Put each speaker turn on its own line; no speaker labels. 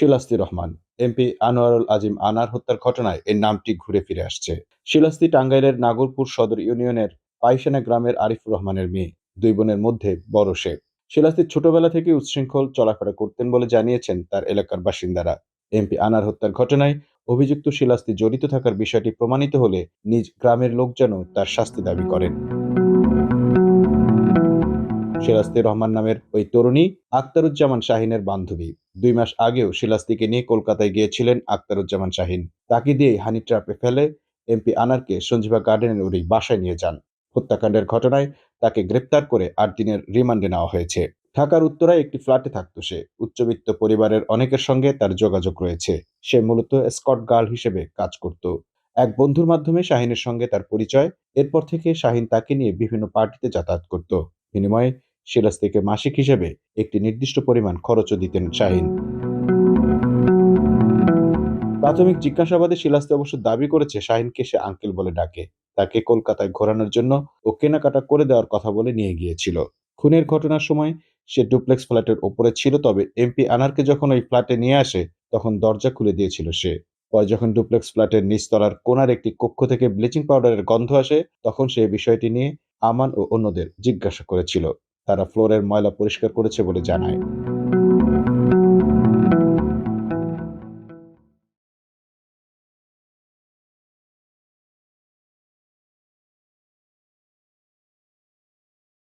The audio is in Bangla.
শিলাস্তি রহমান এমপি আনোয়ারুল আজিম আনার হত্যার ঘটনায় এর নামটি ঘুরে ফিরে আসছে। শিলাস্তি টাঙ্গাইলের নাগরপুর সদর ইউনিয়নের পাইসানা গ্রামের আরিফুর রহমানের মেয়ে, দুই বোনের মধ্যে বড় সে। শিলাস্তি ছোটবেলা থেকে উচ্ছৃঙ্খল চলাফেরা করতেন বলে জানিয়েছেন তার এলাকার বাসিন্দারা। এমপি আনার হত্যার ঘটনায় অভিযুক্ত শিলাস্তি জড়িত থাকার বিষয়টি প্রমাণিত হলে নিজ গ্রামের লোক যেন তার শাস্তি দাবি করেন। শিলাস্তি রহমান নামের ওই তরুণী আক্তারুজ্জামান শাহিনের বান্ধবী। দুই মাস আগেও শিলাস্তিকে নিয়ে কলকাতায় গিয়েছিলেন আক্তারুজ্জামান শাহিন। তাকে দিয়ে হানি ট্র্যাপে ফেলে এমপি আনারকে সঞ্জীবা গার্ডেনের ওই বাসায় নিয়ে যান। হত্যাকাণ্ডের ঘটনায় তাকে গ্রেপ্তার করে আট দিনের রিমান্ডে নেওয়া হয়েছে। ঢাকার উত্তরায় একটি ফ্ল্যাটে থাকত সে। উচ্চবিত্ত পরিবারের অনেকের সঙ্গে তার যোগাযোগ রয়েছে। সে মূলত স্কট গার্ল হিসেবে কাজ করত। এক বন্ধুর মাধ্যমে শাহিনের সঙ্গে তার পরিচয়। এরপর থেকে শাহিন তাকে নিয়ে বিভিন্ন পার্টিতে যাতায়াত করত। বিনিময়ে থেকে মাসিক হিসেবে একটি নির্দিষ্ট পরিমাণ খরচও দিতেন শাহিন। প্রাথমিক জিজ্ঞাসাবাদে শিলাস্তি অবশ্য দাবি করেছে, শাহিনকে সে আঙ্কেল বলে ডাকে। তাকে কলকাতায় ঘোরানোর জন্য ও কেনাকাটা করে দেওয়ার কথা বলে নিয়ে গিয়েছিল। খুনের ঘটনার সময় সে ডুপ্লেক্স ফ্ল্যাটের ওপরে ছিল, তবে এমপি আনারকে যখন ওই ফ্ল্যাটে নিয়ে আসে, তখন দরজা খুলে দিয়েছিল সে। পরে যখন ডুপ্লেক্স ফ্ল্যাটের নিচতলার কোনার একটি কক্ষ থেকে ব্লিচিং পাউডারের গন্ধ আসে, তখন সে বিষয়টি নিয়ে আমান ও অন্যদের জিজ্ঞাসা করেছিল। তারা ফ্লোরের ময়লা পরিষ্কার করেছে বলে জানায়।